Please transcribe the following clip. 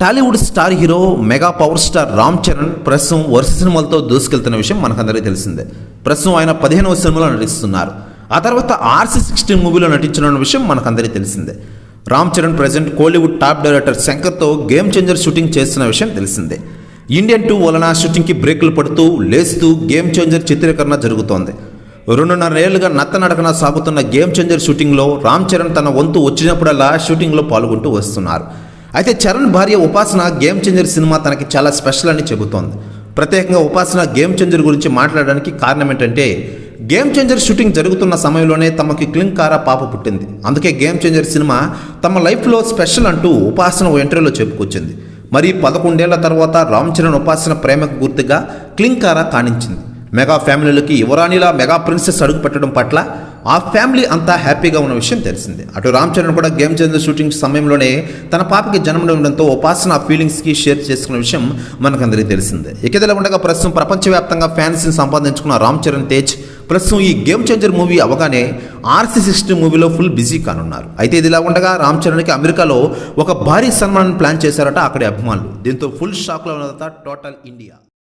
Tollywood star hero mega power star Ram Charan ప్రస్తుతం వరుస సినిమాలతో దూసుకెళ్తున్న విషయం మనకందరికీ తెలిసిందే. ప్రస్తుతం ఆయన పదిహేనవ సినిమాలో నటిస్తున్నారు. ఆ తర్వాత ఆర్సీ సిక్స్టీన్ మూవీలో నటించిన విషయం మనకందరికీ తెలిసిందే. Ram Charan present Kollywood top director శంకర్తో game changer shooting చేస్తున్న విషయం తెలిసిందే. ఇండియన్ టూ వలన షూటింగ్కి బ్రేకులు పడుతూ లేస్తూ గేమ్ చేంజర్ చిత్రీకరణ జరుగుతోంది. రెండున్నర ఏళ్ళుగా నత్తనడకన సాగుతున్న గేమ్ చేంజర్ షూటింగ్లో రామ్ చరణ్ తన వంతు వచ్చినప్పుడల్లా షూటింగ్లో పాల్గొంటూ వస్తున్నారు. అయితే చరణ్ భార్య ఉపాసన గేమ్ చేంజర్ సినిమా తనకి చాలా స్పెషల్ అని చెబుతోంది. ప్రత్యేకంగా ఉపాసన గేమ్ చేంజర్ గురించి మాట్లాడడానికి కారణం ఏంటంటే గేమ్ చేంజర్ షూటింగ్ జరుగుతున్న సమయంలోనే తమకి క్లింకారా పాప పుట్టింది. అందుకే గేమ్ చేంజర్ సినిమా తమ లైఫ్లో స్పెషల్ అంటూ ఉపాసన ఓ ఇంటర్వ్యూలో చెప్పుకొచ్చింది. మరి పదకొండేళ్ళ తర్వాత రామ్ చరణ్ ఉపాసన ప్రేమకు గుర్తుగా క్లింకారా కానించింది మెగా ఫ్యామిలీలకి యువరాణిలా మెగా ప్రిన్సెస్ అడుగు పెట్టడం పట్ల ఆ ఫ్యామిలీ అంతా హ్యాపీగా ఉన్న విషయం తెలిసింది. అటు రామ్ చరణ్ కూడా గేమ్ చేంజర్ షూటింగ్ సమయంలోనే తన పాపకి జన్మడం ఉండడంతో ఉపాసన ఆ ఫీలింగ్స్కి షేర్ చేసుకున్న విషయం మనకందరికీ తెలిసిందే. ఇక ఉండగా ప్రస్తుతం ప్రపంచవ్యాప్తంగా ఫ్యాన్స్ని సంపాదించుకున్న రామ్ చరణ్ తేజ్ ప్రస్తుతం ఈ గేమ్ చేంజర్ మూవీ అవగానే ఆర్సీ సిక్స్టీ మూవీలో ఫుల్ బిజీ కానున్నారు. అయితే ఇదిలా ఉండగా రామ్ చరణ్కి అమెరికాలో ఒక భారీ సన్మానం ప్లాన్ చేశారట అక్కడి అభిమానులు. దీంతో ఫుల్ షాక్లో ఉన్నదట టోటల్ ఇండియా.